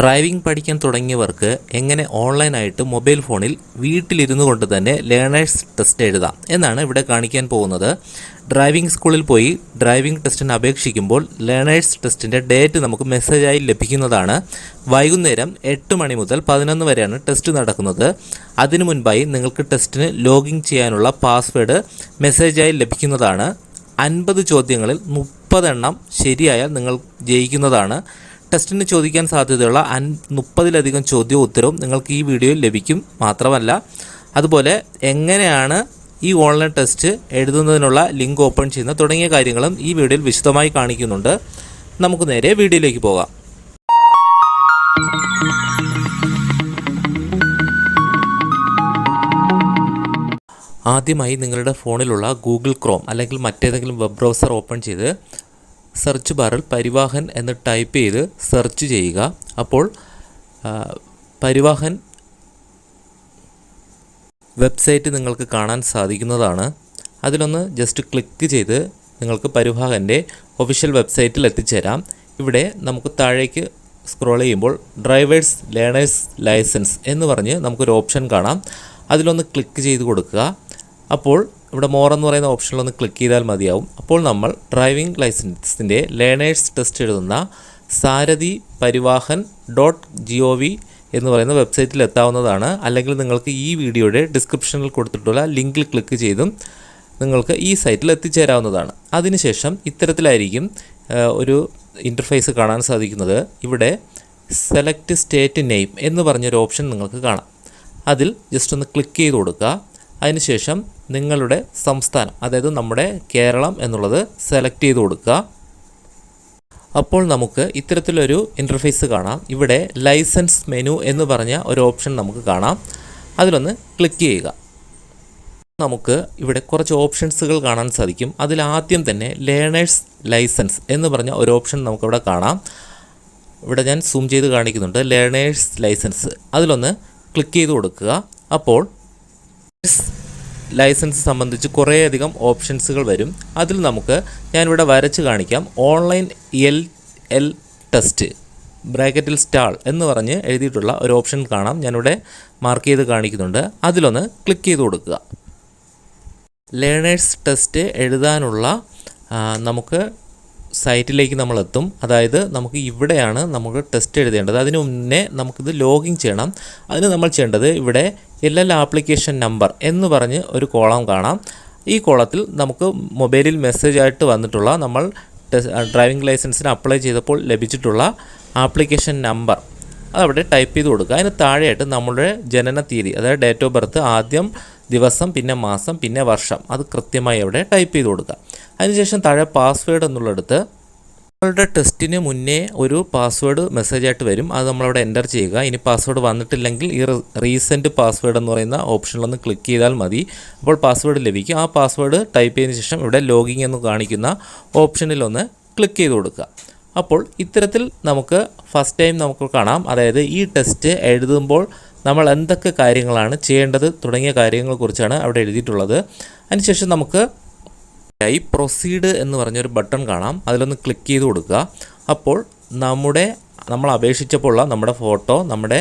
Driving പഠിക്കാൻ തുടങ്ങിയവർക്ക് എങ്ങനെ ഓൺലൈനായിട്ട് മൊബൈൽ ഫോണിൽ വീട്ടിലിരുന്നു കൊണ്ട് തന്നെ ലേണേഴ്സ് ടെസ്റ്റ് എഴുതാം എന്നാണ് ഇവിടെ കാണിക്കാൻ പോകുന്നത്. ഡ്രൈവിംഗ് സ്കൂളിൽ പോയി ഡ്രൈവിംഗ് ടെസ്റ്റിന് അപേക്ഷിക്കുമ്പോൾ ലേണേഴ്സ് ടെസ്റ്റിന്റെ ഡേറ്റ് നമുക്ക് മെസ്സേജായി ലഭിക്കുന്നതാണ്. വൈകുന്നേരം എട്ട് മണി മുതൽ പതിനൊന്ന് വരെയാണ് ടെസ്റ്റ് നടക്കുന്നത്. അതിനു മുൻപായി നിങ്ങൾക്ക് ടെസ്റ്റിന് ലോഗിൻ ചെയ്യാനുള്ള പാസ്വേഡ് മെസ്സേജായി ലഭിക്കുന്നതാണ്. അൻപത് ചോദ്യങ്ങളിൽ മുപ്പതെണ്ണം ശരിയായാൽ നിങ്ങൾ ജയിക്കുന്നതാണ്. ടെസ്റ്റിന് ചോദിക്കാൻ സാധ്യതയുള്ള അൻ മുപ്പതിലധികം ചോദ്യവും ഉത്തരവും നിങ്ങൾക്ക് ഈ വീഡിയോയിൽ ലഭിക്കും. മാത്രമല്ല അതുപോലെ എങ്ങനെയാണ് ഈ ഓൺലൈൻ ടെസ്റ്റ് എഴുതുന്നതിനുള്ള ലിങ്ക് ഓപ്പൺ ചെയ്യുന്ന തുടങ്ങിയ കാര്യങ്ങളും ഈ വീഡിയോയിൽ വിശദമായി കാണിക്കുന്നുണ്ട്. നമുക്ക് നേരെ വീഡിയോയിലേക്ക് പോകാം. ആദ്യമായി നിങ്ങളുടെ ഫോണിലുള്ള ഗൂഗിൾ ക്രോം അല്ലെങ്കിൽ മറ്റേതെങ്കിലും വെബ് ബ്രൗസർ ഓപ്പൺ ചെയ്ത് സെർച്ച് ബാറിൽ പരിവാഹൻ എന്ന് ടൈപ്പ് ചെയ്ത് സെർച്ച് ചെയ്യുക. അപ്പോൾ പരിവാഹൻ വെബ്സൈറ്റ് നിങ്ങൾക്ക് കാണാൻ സാധിക്കുന്നതാണ്. അതിലൊന്ന് ജസ്റ്റ് ക്ലിക്ക് ചെയ്ത് നിങ്ങൾക്ക് പരിവാഹന്റെ ഒഫീഷ്യൽ വെബ്സൈറ്റിൽ എത്തിച്ചേരാം. ഇവിടെ നമുക്ക് താഴേക്ക് സ്ക്രോൾ ചെയ്യുമ്പോൾ ഡ്രൈവേഴ്സ് ലേണേഴ്സ് ലൈസൻസ് എന്ന് പറഞ്ഞ് നമുക്കൊരു ഓപ്ഷൻ കാണാം. അതിലൊന്ന് ക്ലിക്ക് ചെയ്ത് കൊടുക്കുക. അപ്പോൾ ഇവിടെ മോർ എന്ന് പറയുന്ന ഓപ്ഷനിലൊന്ന് ക്ലിക്ക് ചെയ്താൽ മതിയാവും. അപ്പോൾ നമ്മൾ ഡ്രൈവിംഗ് ലൈസൻസിന്റെ ലേണേഴ്സ് ടെസ്റ്റ് എഴുതുന്ന Sarathi Parivahan dot G O V എന്ന് പറയുന്ന വെബ്സൈറ്റിൽ എത്താവുന്നതാണ്. അല്ലെങ്കിൽ നിങ്ങൾക്ക് ഈ വീഡിയോയുടെ ഡിസ്ക്രിപ്ഷനിൽ കൊടുത്തിട്ടുള്ള ലിങ്കിൽ ക്ലിക്ക് ചെയ്തും നിങ്ങൾക്ക് ഈ സൈറ്റിൽ എത്തിച്ചേരാവുന്നതാണ്. അതിനുശേഷം ഇത്തരത്തിലായിരിക്കും ഒരു ഇന്റർഫേസ് കാണാൻ സാധിക്കുന്നത്. ഇവിടെ സെലക്ട് സ്റ്റേറ്റ് നെയിം എന്ന് പറഞ്ഞൊരു ഓപ്ഷൻ നിങ്ങൾക്ക് കാണാം. അതിൽ ജസ്റ്റ് ഒന്ന് ക്ലിക്ക് ചെയ്ത് കൊടുക്കുക. അതിനുശേഷം നിങ്ങളുടെ സംസ്ഥാനം അതായത് നമ്മുടെ കേരളം എന്നുള്ളത് സെലക്ട് ചെയ്ത് കൊടുക്കുക. അപ്പോൾ നമുക്ക് ഇത്തരത്തിലൊരു ഇന്റർഫേസ് കാണാം. ഇവിടെ ലൈസൻസ് മെനു എന്ന് പറഞ്ഞ ഒരു ഓപ്ഷൻ നമുക്ക് കാണാം. അതിലൊന്ന് ക്ലിക്ക് ചെയ്യുക. നമുക്ക് ഇവിടെ കുറച്ച് ഓപ്ഷൻസുകൾ കാണാൻ സാധിക്കും. അതിൽ ആദ്യം തന്നെ ലേണേഴ്സ് ലൈസൻസ് എന്ന് പറഞ്ഞ ഒരു ഓപ്ഷൻ നമുക്കിവിടെ കാണാം. ഇവിടെ ഞാൻ സൂം ചെയ്ത് കാണിക്കുന്നുണ്ട്. ലേണേഴ്സ് ലൈസൻസ് അതിലൊന്ന് ക്ലിക്ക് ചെയ്ത് കൊടുക്കുക. അപ്പോൾ ലൈസൻസ് സംബന്ധിച്ച് കുറേയധികം ഓപ്ഷൻസുകൾ വരും. അതിൽ നമുക്ക് ഞാനിവിടെ വരച്ച് കാണിക്കാം. ഓൺലൈൻ എൽ എൽ ടെസ്റ്റ് ബ്രാക്കറ്റിൽ സ്റ്റാൾ എന്ന് പറഞ്ഞ് എഴുതിയിട്ടുള്ള ഒരു ഓപ്ഷൻ കാണാം. ഞാനിവിടെ മാർക്ക് ചെയ്ത് കാണിക്കുന്നുണ്ട്. അതിലൊന്ന് ക്ലിക്ക് ചെയ്ത് കൊടുക്കുക. ലേണേഴ്സ് ടെസ്റ്റ് എഴുതാനുള്ള നമുക്ക് സൈറ്റിലേക്ക് നമ്മൾ എത്തും അതായത് നമുക്ക് ഇവിടെയാണ് നമുക്ക് ടെസ്റ്റ് എഴുതേണ്ടത്. അതിന് മുന്നേ നമുക്കിത് ലോഗിൻ ചെയ്യണം. അതിന് നമ്മൾ ചെയ്യേണ്ടത് ഇവിടെ എൽ എൽ ആപ്ലിക്കേഷൻ നമ്പർ എന്ന് പറഞ്ഞ് ഒരു കോളം കാണാം. ഈ കോളത്തിൽ നമുക്ക് മൊബൈലിൽ മെസ്സേജ് ആയിട്ട് വന്നിട്ടുള്ള നമ്മൾ ഡ്രൈവിംഗ് ലൈസൻസിന് അപ്ലൈ ചെയ്തപ്പോൾ ലഭിച്ചിട്ടുള്ള ആപ്ലിക്കേഷൻ നമ്പർ അതവിടെ ടൈപ്പ് ചെയ്ത് കൊടുക്കുക. അതിന് താഴെയായിട്ട് നമ്മുടെ ജനന തീയതി അതായത് ഡേറ്റ് ഓഫ് ബർത്ത് ആദ്യം ദിവസം പിന്നെ മാസം പിന്നെ വർഷം അത് കൃത്യമായി അവിടെ ടൈപ്പ് ചെയ്ത് കൊടുക്കുക. അതിനുശേഷം താഴെ പാസ്വേഡ് എന്നുള്ളിടത്ത് നമ്മളുടെ ടെസ്റ്റിന് മുന്നേ ഒരു പാസ്വേഡ് മെസ്സേജായിട്ട് വരും. അത് നമ്മളവിടെ എന്റർ ചെയ്യുക. ഇനി പാസ്വേഡ് വന്നിട്ടില്ലെങ്കിൽ ഈ റീസെന്റ് പാസ്വേഡ് എന്ന് പറയുന്ന ഓപ്ഷനിലൊന്ന് ക്ലിക്ക് ചെയ്താൽ മതി. അപ്പോൾ പാസ്വേഡ് ലഭിക്കും. ആ പാസ്വേഡ് ടൈപ്പ് ചെയ്തതിന് ശേഷം ഇവിടെ ലോഗിങ് എന്ന് കാണിക്കുന്ന ഓപ്ഷനിലൊന്ന് ക്ലിക്ക് ചെയ്ത് കൊടുക്കുക. അപ്പോൾ ഇത്തരത്തിൽ നമുക്ക് ഫസ്റ്റ് ടൈം നമുക്ക് കാണാം. അതായത് ഈ ടെസ്റ്റ് എഴുതുമ്പോൾ നമ്മൾ എന്തൊക്കെ കാര്യങ്ങളാണ് ചെയ്യേണ്ടത് തുടങ്ങിയ കാര്യങ്ങളെക്കുറിച്ചാണ് അവിടെ എഴുതിയിട്ടുള്ളത്. അതിനുശേഷം നമുക്ക് ആയി പ്രൊസീഡ് എന്ന് പറഞ്ഞൊരു ബട്ടൺ കാണാം. അതിലൊന്ന് ക്ലിക്ക് ചെയ്ത് കൊടുക്കുക. അപ്പോൾ നമ്മുടെ നമ്മൾ അപേക്ഷിച്ചപ്പോൾ ഉള്ള നമ്മുടെ ഫോട്ടോ നമ്മുടെ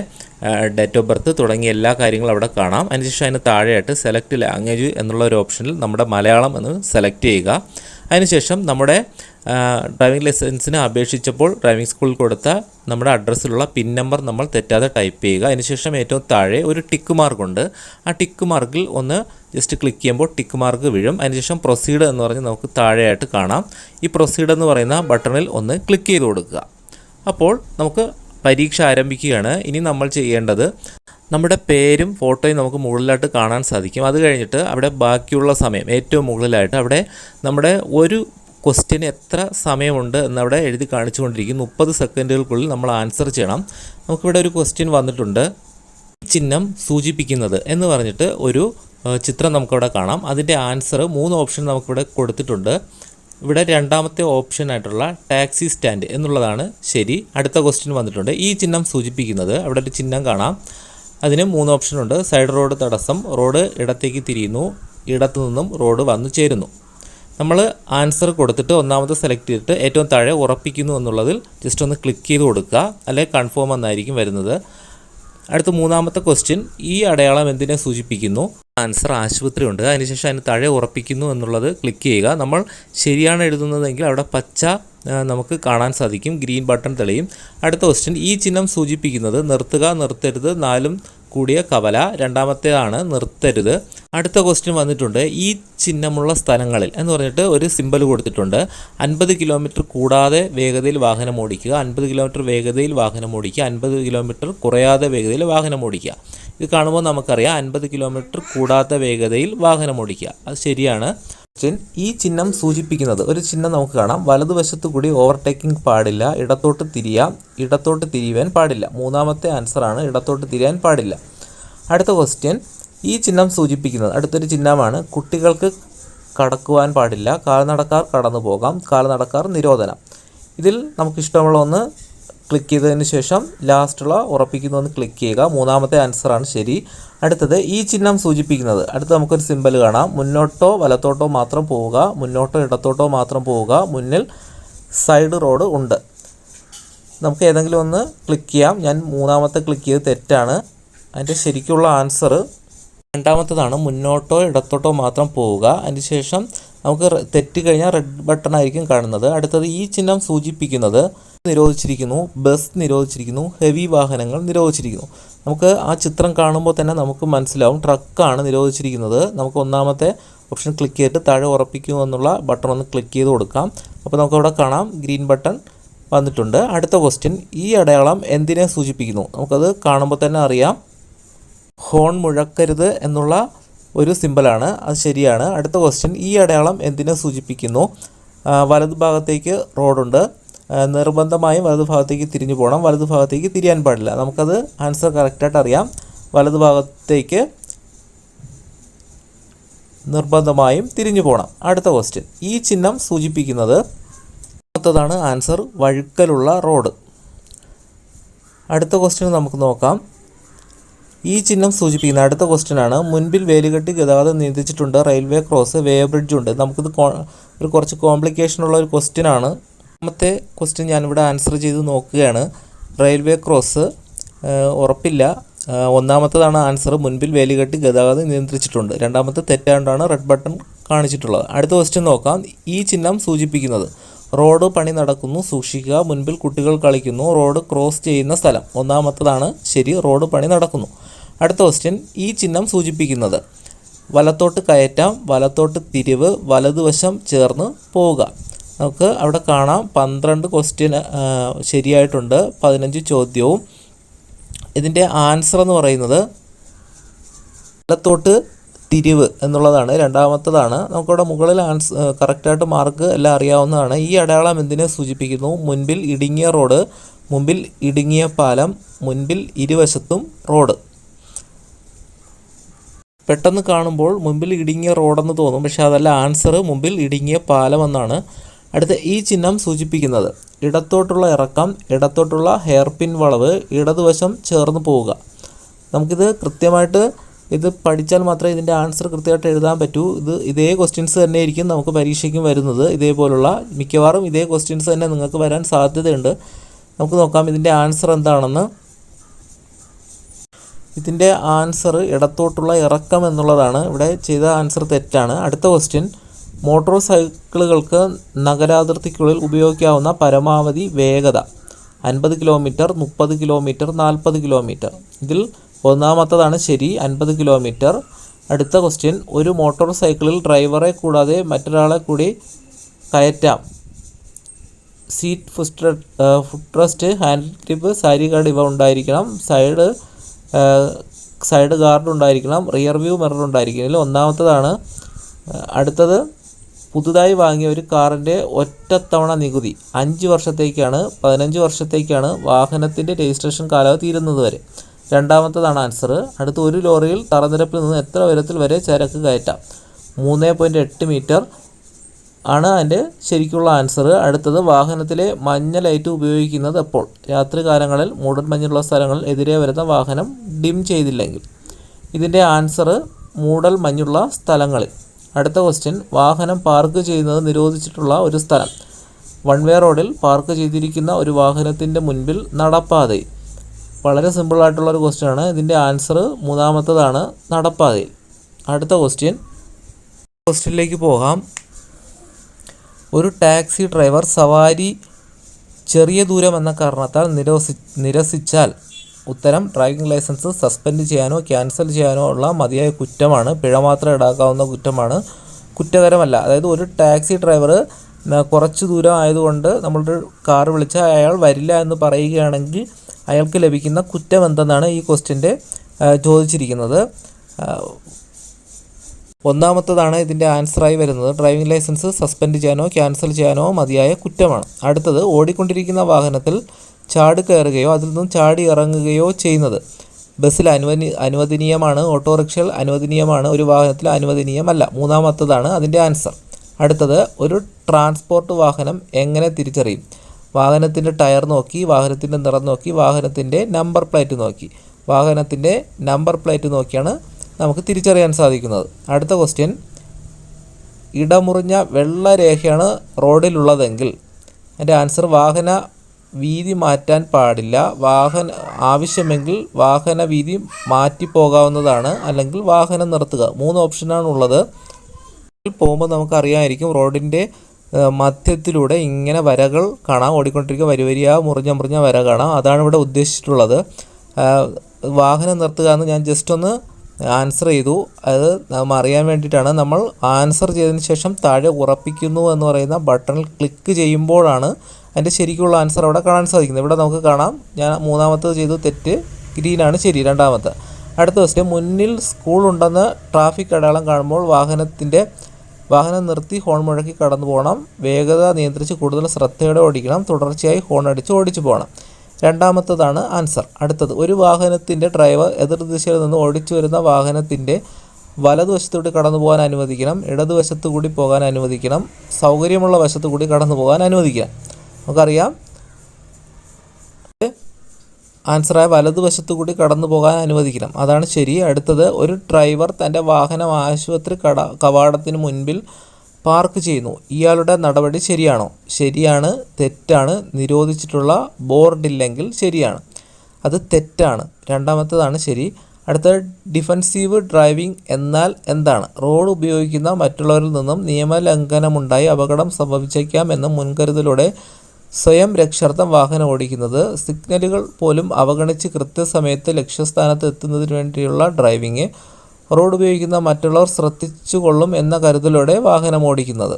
ഡേറ്റ് ഓഫ് ബർത്ത് തുടങ്ങിയ എല്ലാ കാര്യങ്ങളും അവിടെ കാണാം. അതിനുശേഷം അതിന് താഴെയായിട്ട് സെലക്ട് ലാംഗ്വേജ് എന്നുള്ള ഒരു ഓപ്ഷനിൽ നമ്മുടെ മലയാളം എന്ന് സെലക്ട് ചെയ്യുക. അതിനുശേഷം നമ്മുടെ ഡ്രൈവിംഗ് ലൈസൻസിന് അപേക്ഷിച്ചപ്പോൾ ഡ്രൈവിംഗ് സ്കൂളിൽ കൊടുത്ത നമ്മുടെ അഡ്രസ്സിലുള്ള പിൻ നമ്പർ നമ്മൾ തെറ്റാതെ ടൈപ്പ് ചെയ്യുക. അതിനുശേഷം ഏറ്റവും താഴെ ഒരു ടിക്ക് മാർക്കുണ്ട് ആ ടിക്ക് മാർക്കിൽ ഒന്ന് ജസ്റ്റ് ക്ലിക്ക് ചെയ്യുമ്പോൾ ടിക്ക് മാർക്ക് വീഴും. അതിനുശേഷം പ്രൊസീഡ് എന്ന് പറഞ്ഞ് നമുക്ക് താഴെയായിട്ട് കാണാം. ഈ പ്രൊസീഡ് എന്ന് പറയുന്ന ബട്ടണിൽ ഒന്ന് ക്ലിക്ക് ചെയ്ത് കൊടുക്കുക. അപ്പോൾ നമുക്ക് പരീക്ഷ ആരംഭിക്കുകയാണ്. ഇനി നമ്മൾ ചെയ്യേണ്ടത് നമ്മുടെ പേരും ഫോട്ടോയും നമുക്ക് മുകളിലായിട്ട് കാണാൻ സാധിക്കും. അത് കഴിഞ്ഞിട്ട് അവിടെ ബാക്കിയുള്ള സമയം ഏറ്റവും മുകളിലായിട്ട് അവിടെ നമ്മുടെ ഒരു ക്വസ്റ്റ്യന് എത്ര സമയമുണ്ട് എന്നവിടെ എഴുതി കാണിച്ചുകൊണ്ടിരിക്കും. മുപ്പത് സെക്കൻഡുകൾക്കുള്ളിൽ നമ്മൾ ആൻസർ ചെയ്യണം. നമുക്കിവിടെ ഒരു ക്വസ്റ്റ്യൻ വന്നിട്ടുണ്ട്. ചിഹ്നം സൂചിപ്പിക്കുന്നത് എന്ന് പറഞ്ഞിട്ട് ഒരു ചിത്രം നമുക്കവിടെ കാണാം. അതിന്റെ ആൻസർ മൂന്ന് ഓപ്ഷൻ നമുക്കിവിടെ കൊടുത്തിട്ടുണ്ട്. ഇവിടെ രണ്ടാമത്തെ ഓപ്ഷനായിട്ടുള്ള ടാക്സി സ്റ്റാൻഡ് എന്നുള്ളതാണ് ശരി. അടുത്ത ക്വസ്റ്റ്യൻ വന്നിട്ടുണ്ട്. ഈ ചിഹ്നം സൂചിപ്പിക്കുന്നത് അവിടെ ഒരു ചിഹ്നം കാണാം. അതിന് മൂന്ന് ഓപ്ഷനുണ്ട്. സൈഡ് റോഡ് തടസ്സം റോഡ് ഇടത്തേക്ക് തിരിയുന്നു ഇടത്തു നിന്നും റോഡ് വന്നു ചേരുന്നു. നമ്മൾ ആൻസർ കൊടുത്തിട്ട് ഒന്നാമത് സെലക്ട് ചെയ്തിട്ട് ഏറ്റവും താഴെ ഉറപ്പിക്കുന്നു എന്നുള്ളതിൽ ജസ്റ്റ് ഒന്ന് ക്ലിക്ക് ചെയ്ത് കൊടുക്കുക. അല്ലെങ്കിൽ കൺഫേം എന്നായിരിക്കും വരുന്നത്. അടുത്ത മൂന്നാമത്തെ ക്വസ്റ്റ്യൻ ഈ അടയാളം എന്തിനെ സൂചിപ്പിക്കുന്നു? ആൻസർ ആശുപത്രി ഉണ്ട് അതിനുശേഷം അതിന് താഴെ ഉറപ്പിക്കുന്നു എന്നുള്ളത് ക്ലിക്ക് ചെയ്യുക. നമ്മൾ ശരിയാണ് എഴുതുന്നതെങ്കിൽ അവിടെ പച്ച നമുക്ക് കാണാൻ സാധിക്കും. ഗ്രീൻ ബട്ടൺ തെളിയും. അടുത്ത ക്വസ്റ്റ്യൻ ഈ ചിഹ്നം സൂചിപ്പിക്കുന്നത് നിർത്തുക നിർത്തരുത് നാലും കൂടിയ കവല. രണ്ടാമത്തേതാണ് നിർത്തരുത്. അടുത്ത ക്വസ്റ്റ്യൻ വന്നിട്ടുണ്ട്. ഈ ചിഹ്നമുള്ള സ്ഥലങ്ങളിൽ എന്ന് പറഞ്ഞിട്ട് ഒരു സിമ്പൽ കൊടുത്തിട്ടുണ്ട്. അൻപത് കിലോമീറ്റർ കൂടാതെ വേഗതയിൽ വാഹനം ഓടിക്കുക. അൻപത് കിലോമീറ്റർ വേഗതയിൽ വാഹനം ഓടിക്കുക. അൻപത് കിലോമീറ്റർ കുറയാതെ വേഗതയിൽ വാഹനം ഓടിക്കുക. ഇത് കാണുമ്പോൾ നമുക്കറിയാം അൻപത് കിലോമീറ്റർ കൂടാത്ത വേഗതയിൽ വാഹനം ഓടിക്കുക. അത് ശരിയാണ്. ക്വസ്റ്റ്യൻ ഈ ചിഹ്നം സൂചിപ്പിക്കുന്നത്. ഒരു ചിഹ്നം നമുക്ക് കാണാം. വലതുവശത്തു കൂടി ഓവർടേക്കിംഗ് പാടില്ല. ഇടത്തോട്ട് തിരിയാം. ഇടത്തോട്ട് തിരിയുവാൻ പാടില്ല. മൂന്നാമത്തെ ആൻസറാണ് ഇടത്തോട്ട് തിരിയാൻ പാടില്ല. അടുത്ത ക്വസ്റ്റ്യൻ ഈ ചിഹ്നം സൂചിപ്പിക്കുന്നത്. അടുത്തൊരു ചിഹ്നമാണ്. കുട്ടികൾക്ക് കടക്കുവാൻ പാടില്ല. കാൽനടക്കാർ കടന്നു പോകാം കാൽനടക്കാർ നിരോധനം. ഇതിൽ നമുക്ക് ഇഷ്ടമുള്ള ഒന്ന് ക്ലിക്ക് ചെയ്തതിന് ശേഷം ലാസ്റ്റുള്ള ഉറപ്പിക്കുന്നു എന്ന് ക്ലിക്ക് ചെയ്യുക. മൂന്നാമത്തെ ആൻസറാണ് ശരി. അടുത്തത് ഈ ചിഹ്നം സൂചിപ്പിക്കുന്നത്. അടുത്ത് നമുക്കൊരു സിമ്പൽ കാണാം. മുന്നോട്ടോ വലത്തോട്ടോ മാത്രം പോവുക. മുന്നോട്ടോ ഇടത്തോട്ടോ മാത്രം പോവുക. മുന്നിൽ സൈഡ് റോഡ് ഉണ്ട്. നമുക്ക് ഏതെങ്കിലും ഒന്ന് ക്ലിക്ക് ചെയ്യാം. ഞാൻ മൂന്നാമത്തെ ക്ലിക്ക് ചെയ്ത് തെറ്റാണ്. അതിന്റെ ശരിക്കുള്ള ആൻസർ രണ്ടാമത്തതാണ് മുന്നോട്ടോ ഇടത്തോട്ടോ മാത്രം പോവുക. അതിനുശേഷം നമുക്ക് തെറ്റ് കഴിഞ്ഞാൽ റെഡ് ബട്ടൺ ആയിരിക്കും കാണുന്നത്. അടുത്തത് ഈ ചിഹ്നം സൂചിപ്പിക്കുന്നത് നിരോധിച്ചിരിക്കുന്നു ബസ് നിരോധിച്ചിരിക്കുന്നു ഹെവി വാഹനങ്ങൾ നിരോധിച്ചിരിക്കുന്നു. നമുക്ക് ആ ചിത്രം കാണുമ്പോൾ തന്നെ നമുക്ക് മനസ്സിലാവും ട്രക്കാണ് നിരോധിച്ചിരിക്കുന്നത്. നമുക്ക് ഒന്നാമത്തെ ഓപ്ഷൻ ക്ലിക്ക് ചെയ്തിട്ട് താഴെ ഉറപ്പിക്കൂ എന്നുള്ള ബട്ടൺ ഒന്ന് ക്ലിക്ക് ചെയ്ത് കൊടുക്കാം. അപ്പോൾ നമുക്കവിടെ കാണാം ഗ്രീൻ ബട്ടൺ വന്നിട്ടുണ്ട്. അടുത്ത ക്വസ്റ്റ്യൻ ഈ അടയാളം എന്തിനെ സൂചിപ്പിക്കുന്നു? നമുക്കത് കാണുമ്പോൾ തന്നെ അറിയാം. ഹോൺ മുഴക്കരുത് എന്നുള്ള ഒരു സിമ്പലാണ് അത് ശരിയാണ്. അടുത്ത ക്വസ്റ്റ്യൻ ഈ അടയാളം എന്തിനെ സൂചിപ്പിക്കുന്നു? ആ, വലത് ഭാഗത്തേക്ക് റോഡുണ്ട് നിർബന്ധമായും വലതു ഭാഗത്തേക്ക് തിരിഞ്ഞു പോകണം. വലതു ഭാഗത്തേക്ക് തിരിയാൻ പാടില്ല. നമുക്കത് ആൻസർ കറക്റ്റായിട്ട് അറിയാം. വലതു ഭാഗത്തേക്ക് നിർബന്ധമായും തിരിഞ്ഞു പോകണം. അടുത്ത ക്വസ്റ്റ്യൻ ഈ ചിഹ്നം സൂചിപ്പിക്കുന്നത് അടുത്തതാണ് ആൻസർ വഴുക്കലുള്ള റോഡ് അടുത്ത ക്വസ്റ്റ്യൻ നമുക്ക് നോക്കാം. ഈ ചിഹ്നം സൂചിപ്പിക്കുന്ന അടുത്ത ക്വസ്റ്റ്യൻ ആണ്. മുൻപിൽ വേലുകെട്ടി ഗതാഗതം നിയന്ത്രിച്ചിട്ടുണ്ട്. റെയിൽവേ ക്രോസ് വേ ബ്രിഡ്ജ് ഉണ്ട്. നമുക്കിത് ഒരു കുറച്ച് കോംപ്ലിക്കേഷൻ ഉള്ള ഒരു ക്വസ്റ്റ്യൻ ആണ്. രണ്ടാമത്തെ ക്വസ്റ്റ്യൻ ഞാനിവിടെ ആൻസർ ചെയ്ത് നോക്കുകയാണ്. റെയിൽവേ ക്രോസ് ഉറപ്പില്ല. ഒന്നാമത്തതാണ് ആൻസർ മുൻപിൽ വേലികെട്ടി ഗതാഗതം നിയന്ത്രിച്ചിട്ടുണ്ട്. രണ്ടാമത്തെ തെറ്റാണ്ടാണ് റെഡ് ബട്ടൺ കാണിച്ചിട്ടുള്ളത്. അടുത്ത ക്വസ്റ്റ്യൻ നോക്കാം. ഈ ചിഹ്നം സൂചിപ്പിക്കുന്നത് റോഡ് പണി നടക്കുന്നു സൂക്ഷിക്കുക മുൻപിൽ കുട്ടികൾ കളിക്കുന്നു റോഡ് ക്രോസ് ചെയ്യുന്ന സ്ഥലം. ഒന്നാമത്തതാണ് ശരി റോഡ് പണി നടക്കുന്നു. അടുത്ത ക്വസ്റ്റ്യൻ ഈ ചിഹ്നം സൂചിപ്പിക്കുന്നത് വലത്തോട്ട് കയറ്റാം വലത്തോട്ട് തിരിവ് വലതുവശം ചേർന്ന് പോവുക. നമുക്ക് അവിടെ കാണാം പന്ത്രണ്ട് ക്വസ്റ്റ്യൻ ശരിയായിട്ടുണ്ട്. പതിനഞ്ച് ചോദ്യവും. ഇതിന്റെ ആൻസർ എന്ന് പറയുന്നത് വലത്തോട്ട് തിരിവ് എന്നുള്ളതാണ്. രണ്ടാമത്തതാണ് നമുക്കവിടെ മുകളിൽ ആൻസ് കറക്റ്റായിട്ട് മാർക്ക് എല്ലാം അറിയാവുന്നതാണ്. ഈ അടയാളം എന്തിനെ സൂചിപ്പിക്കുന്നു? മുൻപിൽ ഇടുങ്ങിയ റോഡ് മുമ്പിൽ ഇടുങ്ങിയ പാലം മുൻപിൽ ഇരുവശത്തും റോഡ്. പെട്ടെന്ന് കാണുമ്പോൾ മുമ്പിൽ ഇടുങ്ങിയ റോഡെന്ന് തോന്നും. പക്ഷേ അതല്ല ആൻസർ മുമ്പിൽ ഇടുങ്ങിയ പാലം എന്നാണ്. അടുത്ത ഈ ചിഹ്നം സൂചിപ്പിക്കുന്നത് ഇടത്തോട്ടുള്ള ഇറക്കം ഇടത്തോട്ടുള്ള ഹെയർ പിൻ വളവ് ഇടതുവശം ചേർന്ന് പോവുക. നമുക്കിത് കൃത്യമായിട്ട് ഇത് പഠിച്ചാൽ മാത്രമേ ഇതിന്റെ ആൻസർ കൃത്യമായിട്ട് എഴുതാൻ പറ്റൂ. ഇത് ഇതേ ക്വസ്റ്റ്യൻസ് തന്നെ ആയിരിക്കും നമുക്ക് പരീക്ഷയ്ക്കും വരുന്നത്. ഇതേപോലുള്ള മിക്കവാറും ഇതേ ക്വസ്റ്റ്യൻസ് തന്നെ നിങ്ങൾക്ക് വരാൻ സാധ്യതയുണ്ട്. നമുക്ക് നോക്കാം ഇതിന്റെ ആൻസർ എന്താണെന്ന്. ഇതിന്റെ ആൻസർ ഇടത്തോട്ടുള്ള ഇറക്കം എന്നുള്ളതാണ്. ഇവിടെ ചെയ്ത ആൻസർ തെറ്റാണ്. അടുത്ത ക്വസ്റ്റ്യൻ. മോട്ടോർ സൈക്കിളുകൾക്ക് നഗരാതിർത്തിക്കുള്ളിൽ ഉപയോഗിക്കാവുന്ന പരമാവധി വേഗത അൻപത് കിലോമീറ്റർ മുപ്പത് കിലോമീറ്റർ നാൽപ്പത് കിലോമീറ്റർ. ഇതിൽ ഒന്നാമത്തതാണ് ശരി അൻപത് കിലോമീറ്റർ. അടുത്ത ക്വസ്റ്റ്യൻ ഒരു മോട്ടോർ സൈക്കിളിൽ ഡ്രൈവറെ കൂടാതെ മറ്റൊരാളെ കൂടി കയറ്റാം. Seat ഫുസ്റ്റ് foot rest handle grip sari guard ഇവ ഉണ്ടായിരിക്കണം. സൈഡ് സൈഡ് ഗാർഡ് ഉണ്ടായിരിക്കണം. റിയർ വ്യൂ മിറർ ഉണ്ടായിരിക്കണം. ഇതിൽ ഒന്നാമത്തതാണ് അടുത്തത് പുതുതായി വാങ്ങിയ ഒരു കാറിന്റെ ഒറ്റത്തവണ നികുതി. അഞ്ച് വർഷത്തേക്കാണ് പതിനഞ്ച് വർഷത്തേക്കാണ് വാഹനത്തിന്റെ രജിസ്ട്രേഷൻ കാലാവധി തീരുന്നത് വരെ. രണ്ടാമത്തതാണ് ആൻസർ അടുത്ത ഒരു ലോറിയിൽ തറനിരപ്പിൽ നിന്ന് എത്ര ഉയരത്തിൽ വരെ ചരക്ക് കയറ്റാം? മൂന്ന് പോയിന്റ് എട്ട് മീറ്റർ ആണ് അതിന്റെ ശരിക്കുള്ള ആൻസർ അടുത്തത് വാഹനത്തിലെ മഞ്ഞ ലൈറ്റ് ഉപയോഗിക്കുന്നത് എപ്പോൾ? രാത്രി കാലങ്ങളിൽ മൂടൻ മഞ്ഞുള്ള സ്ഥലങ്ങളിൽ എതിരെ വരുന്ന വാഹനം ഡിം ചെയ്തില്ലെങ്കിൽ. ഇതിന്റെ ആൻസർ മൂടൽ മഞ്ഞുള്ള സ്ഥലങ്ങളിൽ. അടുത്ത ക്വസ്റ്റ്യൻ വാഹനം പാർക്ക് ചെയ്യുന്നത് നിരോധിച്ചിട്ടുള്ള ഒരു സ്ഥലം. വൺ വേ റോഡിൽ പാർക്ക് ചെയ്തിരിക്കുന്ന ഒരു വാഹനത്തിന്റെ മുൻപിൽ നടപ്പാതയിൽ. വളരെ സിമ്പിളായിട്ടുള്ള ഒരു ക്വസ്റ്റ്യൻ ആണ്. ഇതിന്റെ ആൻസർ മൂന്നാമത്തതാണ് നടപ്പാതയിൽ. അടുത്ത ക്വസ്റ്റ്യൻ ക്വസ്റ്റ്യനിലേക്ക് പോകാം. ഒരു ടാക്സി ഡ്രൈവർ സവാരി ചെറിയ ദൂരം എന്ന കാരണത്താൽ നിരസി നിരസിച്ചാൽ ഉത്തരം ഡ്രൈവിംഗ് ലൈസൻസ് സസ്പെൻഡ് ചെയ്യാനോ ക്യാൻസൽ ചെയ്യാനോ ഉള്ള മതിയായ കുറ്റമാണ്. പിഴ മാത്രം ഈടാക്കാവുന്ന കുറ്റമാണ്. കുറ്റകരമല്ല. അതായത് ഒരു ടാക്സി ഡ്രൈവർ കുറച്ച് ദൂരം ആയതുകൊണ്ട് നമ്മളുടെ കാർ വിളിച്ചാൽ അയാൾ വരില്ല എന്ന് പറയുകയാണെങ്കിൽ അയാൾക്ക് ലഭിക്കുന്ന കുറ്റം എന്തെന്നാണ് ഈ ക്വസ്റ്റ്യന്റെ ചോദിച്ചിരിക്കുന്നത്. ഒന്നാമത്തതാണ് ഇതിന്റെ ആൻസറായി വരുന്നത്. ഡ്രൈവിംഗ് ലൈസൻസ് സസ്പെൻഡ് ചെയ്യാനോ ക്യാൻസൽ ചെയ്യാനോ മതിയായ കുറ്റമാണ്. അടുത്തത് ഓടിക്കൊണ്ടിരിക്കുന്ന വാഹനത്തിൽ ചാടി കയറുകയോ അതിൽ നിന്നും ചാടി ഇറങ്ങുകയോ ചെയ്യുന്നത്. ബസ്സിൽ അനുവദി അനുവദനീയമാണ്. ഓട്ടോറിക്ഷയിൽ അനുവദനീയമാണ്. ഒരു വാഹനത്തിൽ അനുവദനീയമല്ല. മൂന്നാമത്തതാണ് അതിന്റെ ആൻസർ. അടുത്തത് ഒരു ട്രാൻസ്പോർട്ട് വാഹനം എങ്ങനെ തിരിച്ചറിയും? വാഹനത്തിന്റെ ടയർ നോക്കി വാഹനത്തിന്റെ നിറം നോക്കി വാഹനത്തിന്റെ നമ്പർ പ്ലേറ്റ് നോക്കി. വാഹനത്തിന്റെ നമ്പർ പ്ലേറ്റ് നോക്കിയാണ് നമുക്ക് തിരിച്ചറിയാൻ സാധിക്കുന്നത്. അടുത്ത ക്വസ്റ്റ്യൻ ഇടമുറിഞ്ഞ വെള്ള രേഖയാണ് റോഡിലുള്ളതെങ്കിൽ. അതിന്റെ ആൻസർ വാഹന വീതി മാറ്റാൻ പാടില്ല. വാഹന ആവശ്യമെങ്കിൽ വാഹന വീതി മാറ്റി പോകാവുന്നതാണ്. അല്ലെങ്കിൽ വാഹനം നിർത്തുക. മൂന്ന് ഓപ്ഷനാണ് ഉള്ളത്. പോകുമ്പോൾ നമുക്ക് അറിയാമായിരിക്കും റോഡിന്റെ മധ്യത്തിലൂടെ ഇങ്ങനെ വരകൾ കാണാം. ഓടിക്കൊണ്ടിരിക്കുക വരി വരിയ മുറിഞ്ഞ മുറിഞ്ഞ വര കാണാം. അതാണ് ഇവിടെ ഉദ്ദേശിച്ചിട്ടുള്ളത്. വാഹനം നിർത്തുക എന്ന് ഞാൻ ജസ്റ്റ് ഒന്ന് ആൻസർ ചെയ്തു. അത് നമ്മൾ അറിയാൻ വേണ്ടിയിട്ടാണ് നമ്മൾ ആൻസർ ചെയ്തതിന് ശേഷം താഴെ ഉറപ്പിക്കുന്നു എന്ന് പറയുന്ന ബട്ടണിൽ ക്ലിക്ക് ചെയ്യുമ്പോഴാണ് അതിന്റെ ശരിക്കുള്ള ആൻസർ അവിടെ കാണാൻ സാധിക്കുന്നത്. ഇവിടെ നമുക്ക് കാണാം. ഞാൻ മൂന്നാമത്തത് ചെയ്തു. തെറ്റ്. ഗ്രീനാണ് ശരി. രണ്ടാമത്തെ. അടുത്ത ക്വസ്റ്റ്യൻ മുന്നിൽ സ്കൂൾ ഉണ്ടെന്ന് ട്രാഫിക് അടയാളം കാണുമ്പോൾ വാഹനത്തിന്റെ വാഹനം നിർത്തി ഹോൺ മുഴക്കി കടന്നു പോകണം വേഗത നിയന്ത്രിച്ച് കൂടുതൽ ശ്രദ്ധയോടെ ഓടിക്കണം. തുടർച്ചയായി ഹോൺ അടിച്ച് ഓടിച്ചു പോകണം. രണ്ടാമത്തതാണ് ആൻസർ. അടുത്തത് ഒരു വാഹനത്തിന്റെ ഡ്രൈവർ എതിർദിശയിൽ നിന്ന് ഓടിച്ചു വരുന്ന വാഹനത്തിന്റെ വലതുവശത്തൂടി കടന്നു പോകാൻ അനുവദിക്കണം ഇടതുവശത്തു കൂടി പോകാൻ അനുവദിക്കണം സൗകര്യമുള്ള വശത്തു കൂടി കടന്നു പോകാൻ അനുവദിക്കണം. നമുക്കറിയാം. ആൻസറായ വലതുവശത്തു കൂടി കടന്നു പോകാൻ അനുവദിക്കണം. അതാണ് ശരി. അടുത്തത് ഒരു ഡ്രൈവർ തന്റെ വാഹനം ആശുപത്രി കട കവാടത്തിന് മുൻപിൽ പാർക്ക് ചെയ്യുന്നു. ഇയാളുടെ നടപടി ശരിയാണോ? ശരിയാണ് തെറ്റാണ് നിരോധിച്ചിട്ടുള്ള ബോർഡില്ലെങ്കിൽ ശരിയാണ്. അത് തെറ്റാണ്. രണ്ടാമത്തേതാണ് ശരി. അടുത്ത ഡിഫൻസീവ് ഡ്രൈവിംഗ് എന്നാൽ എന്താണ്? റോഡ് ഉപയോഗിക്കുന്ന മറ്റുള്ളവരിൽ നിന്നും നിയമലംഘനമുണ്ടായി അപകടം സംഭവിച്ചേക്കാം എന്ന മുൻകരുതലോടെ സ്വയം രക്ഷാർത്ഥം വാഹനം ഓടിക്കുന്നത് സിഗ്നലുകൾ പോലും അവഗണിച്ച് കൃത്യസമയത്ത് ലക്ഷ്യസ്ഥാനത്ത് എത്തുന്നതിന് വേണ്ടിയുള്ള ഡ്രൈവിംഗ് റോഡ് ഉപയോഗിക്കുന്ന മറ്റുള്ളവർ ശ്രദ്ധിച്ചുകൊള്ളും എന്ന കരുതലോടെ വാഹനം ഓടിക്കുന്നത്.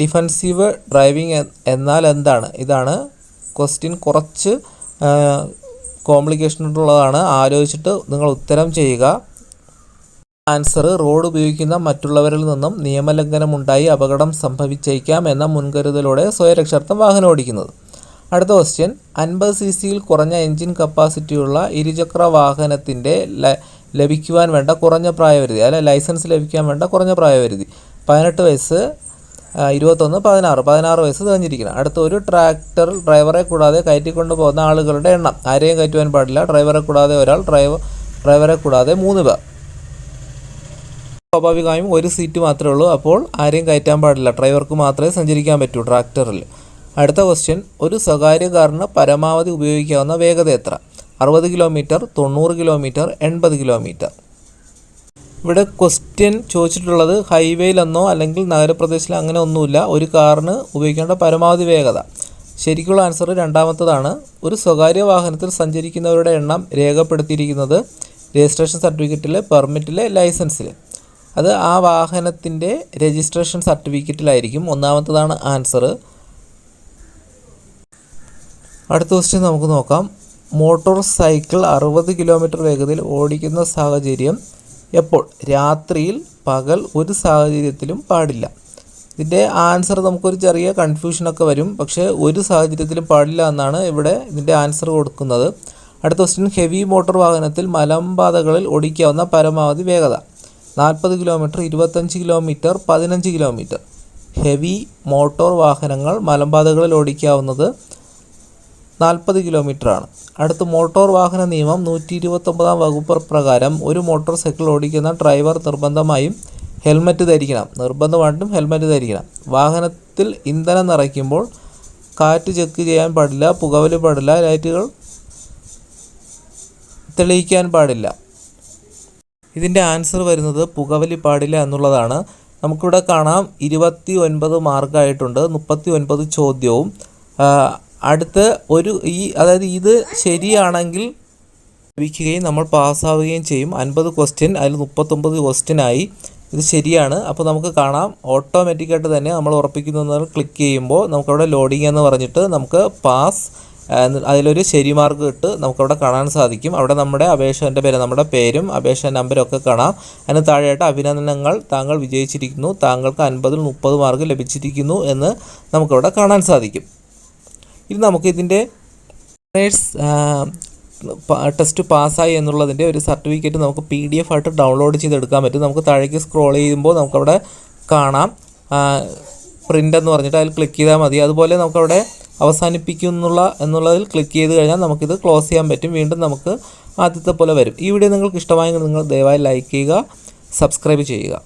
ഡിഫൻസീവ് ഡ്രൈവിംഗ് എന്നാൽ എന്താണ്? ഇതാണ് ക്വസ്റ്റ്യൻ കുറച്ച് കോംപ്ലിക്കേഷൻ ഉള്ളതാണ് ആലോചിച്ചിട്ട് നിങ്ങൾ ഉത്തരം ചെയ്യുക. ആൻസർ റോഡ് ഉപയോഗിക്കുന്ന മറ്റുള്ളവരിൽ നിന്നും നിയമലംഘനമുണ്ടായി അപകടം സംഭവിച്ചേക്കാം എന്ന മുൻകരുതലോടെ സ്വയരക്ഷാർത്ഥം വാഹനം ഓടിക്കുന്നത്. അടുത്ത ക്വസ്റ്റ്യൻ അൻപത് സി സിയിൽ കുറഞ്ഞ എൻജിൻ കപ്പാസിറ്റിയുള്ള ഇരുചക്ര വാഹനത്തിന്റെ ലഭിക്കുവാൻ വേണ്ട കുറഞ്ഞ പ്രായപരിധി അല്ലെ ലൈസൻസ് ലഭിക്കാൻ വേണ്ട കുറഞ്ഞ പ്രായപരിധി. പതിനെട്ട് വയസ്സ് ഇരുപത്തൊന്ന് പതിനാറ്. പതിനാറ് വയസ്സ് തികഞ്ഞിരിക്കണം അടുത്ത ഒരു ട്രാക്ടർ ഡ്രൈവറെ കൂടാതെ കയറ്റിക്കൊണ്ട് പോകുന്ന ആളുകളുടെ എണ്ണം. ആരെയും കയറ്റുവാൻ പാടില്ല. ഡ്രൈവറെ കൂടാതെ ഒരാൾ ഡ്രൈവർ ഡ്രൈവറെ കൂടാതെ മൂന്ന് പേർ. സ്വാഭാവികമായും ഒരു സീറ്റ് മാത്രമേ ഉള്ളൂ. അപ്പോൾ ആരെയും കയറ്റാൻ പാടില്ല. ഡ്രൈവർക്ക് മാത്രമേ സഞ്ചരിക്കാൻ പറ്റൂ ട്രാക്ടറിൽ. അടുത്ത ക്വസ്റ്റ്യൻ ഒരു സ്വകാര്യ കാറിന് പരമാവധി ഉപയോഗിക്കാവുന്ന വേഗത എത്ര അറുപത് കിലോമീറ്റർ തൊണ്ണൂറ് കിലോമീറ്റർ എൺപത് കിലോമീറ്റർ. ഇവിടെ ക്വസ്റ്റ്യൻ ചോദിച്ചിട്ടുള്ളത് ഹൈവേയിലെന്നോ അല്ലെങ്കിൽ നഗരപ്രദേശത്തിലോ അങ്ങനെ ഒന്നുമില്ല. ഒരു കാറിന് ഉപയോഗിക്കേണ്ട പരമാവധി വേഗത. ശരിക്കുള്ള ആൻസർ രണ്ടാമത്തതാണ്. ഒരു സ്വകാര്യ വാഹനത്തിൽ സഞ്ചരിക്കുന്നവരുടെ എണ്ണം രേഖപ്പെടുത്തിയിരിക്കുന്നത് രജിസ്ട്രേഷൻ സർട്ടിഫിക്കറ്റിൽ പെർമിറ്റിൽ ലൈസൻസിൽ അത് ആ വാഹനത്തിന്റെ രജിസ്ട്രേഷൻ സർട്ടിഫിക്കറ്റിലായിരിക്കും. ഒന്നാമത്തതാണ് ആൻസർ അടുത്ത ക്വസ്റ്റ്യൻ നമുക്ക് നോക്കാം. മോട്ടോർ സൈക്കിൾ അറുപത് കിലോമീറ്റർ വേഗതയിൽ ഓടിക്കുന്ന സാഹചര്യം എപ്പോൾ? രാത്രിയിൽ പകൽ ഒരു സാഹചര്യത്തിലും പാടില്ല. ഇതിന്റെ ആൻസർ നമുക്കൊരു ചെറിയ കൺഫ്യൂഷനൊക്കെ വരും. പക്ഷേ ഒരു സാഹചര്യത്തിലും പാടില്ല എന്നാണ് ഇവിടെ ഇതിന്റെ ആൻസർ കൊടുക്കുന്നത്. അടുത്ത ക്വസ്റ്റ്യൻ ഹെവി മോട്ടോർ വാഹനത്തിൽ മലമ്പാതകളിൽ ഓടിക്കാവുന്ന പരമാവധി വേഗത. നാൽപ്പത് കിലോമീറ്റർ ഇരുപത്തഞ്ച് കിലോമീറ്റർ പതിനഞ്ച് കിലോമീറ്റർ. ഹെവി മോട്ടോർ വാഹനങ്ങൾ മലമ്പാതകളിൽ ഓടിക്കാവുന്നത് നാൽപ്പത് കിലോമീറ്ററാണ്. അടുത്ത് മോട്ടോർ വാഹന നിയമം നൂറ്റി ഇരുപത്തൊമ്പതാം വകുപ്പ് പ്രകാരം ഒരു മോട്ടോർ സൈക്കിൾ ഓടിക്കുന്ന ഡ്രൈവർ നിർബന്ധമായും ഹെൽമറ്റ് ധരിക്കണം. നിർബന്ധമായിട്ടും ഹെൽമറ്റ് ധരിക്കണം. വാഹനത്തിൽ ഇന്ധനം നിറയ്ക്കുമ്പോൾ കാറ്റ് ചെക്ക് ചെയ്യാൻ പാടില്ല പുകവലി പാടില്ല ലൈറ്റുകൾ തെളിയിക്കാൻ പാടില്ല. ഇതിന്റെ ആൻസർ വരുന്നത് പുകവലി പാടില്ല എന്നുള്ളതാണ്. നമുക്കിവിടെ കാണാം. ഇരുപത്തി ഒൻപത് മാർക്കായിട്ടുണ്ട്. മുപ്പത്തി ഒൻപത് ചോദ്യവും അടുത്ത് ഒരു ഈ അതായത് ഇത് ശരിയാണെങ്കിൽ ലഭിക്കുകയും നമ്മൾ പാസ്സാവുകയും ചെയ്യും. അൻപത് ക്വസ്റ്റ്യൻ അതിൽ മുപ്പത്തൊമ്പത് ക്വസ്റ്റ്യൻ ആയി. ഇത് ശരിയാണ്. അപ്പോൾ നമുക്ക് കാണാം. ഓട്ടോമാറ്റിക്കായിട്ട് തന്നെ നമ്മൾ ഉറപ്പിക്കുന്ന ക്ലിക്ക് ചെയ്യുമ്പോൾ നമുക്കവിടെ ലോഡിംഗ് എന്ന് പറഞ്ഞിട്ട് നമുക്ക് പാസ് അതിലൊരു ശരി മാർക്ക് ഇട്ട് നമുക്കവിടെ കാണാൻ സാധിക്കും. അവിടെ നമ്മുടെ അപേക്ഷന്റെ പേര് നമ്മുടെ പേരും അപേക്ഷ നമ്പരും ഒക്കെ കാണാം. അതിന് താഴെയായിട്ട് അഭിനന്ദനങ്ങൾ. താങ്കൾ വിജയിച്ചിരിക്കുന്നു. താങ്കൾക്ക് അൻപതിൽ മുപ്പത് മാർക്ക് ലഭിച്ചിരിക്കുന്നു എന്ന് നമുക്കവിടെ കാണാൻ സാധിക്കും. ഇനി നമുക്ക് ഇതിന്റെ ടെസ്റ്റ് പാസ്സായി എന്നുള്ളതിന്റെ ഒരു സർട്ടിഫിക്കറ്റ് നമുക്ക് പി ഡി എഫ് ആയിട്ട് ഡൗൺലോഡ് ചെയ്തെടുക്കാൻ പറ്റും. നമുക്ക് താഴേക്ക് സ്ക്രോൾ ചെയ്യുമ്പോൾ നമുക്കവിടെ കാണാം. പ്രിന്റ് എന്ന് പറഞ്ഞിട്ട് അതിൽ ക്ലിക്ക് ചെയ്താൽ മതി. അതുപോലെ നമുക്കവിടെ അവസാനിപ്പിക്കുന്നുള്ള എന്നുള്ളതിൽ ക്ലിക്ക് ചെയ്ത് കഴിഞ്ഞാൽ നമുക്കിത് ക്ലോസ് ചെയ്യാൻ പറ്റും. വീണ്ടും നമുക്ക് ആദ്യത്തെ പോലെ വരും. ഈ വീഡിയോ നിങ്ങൾക്ക് ഇഷ്ടമായെങ്കിൽ നിങ്ങൾ ദയവായി ലൈക്ക് ചെയ്യുക സബ്സ്ക്രൈബ് ചെയ്യുക.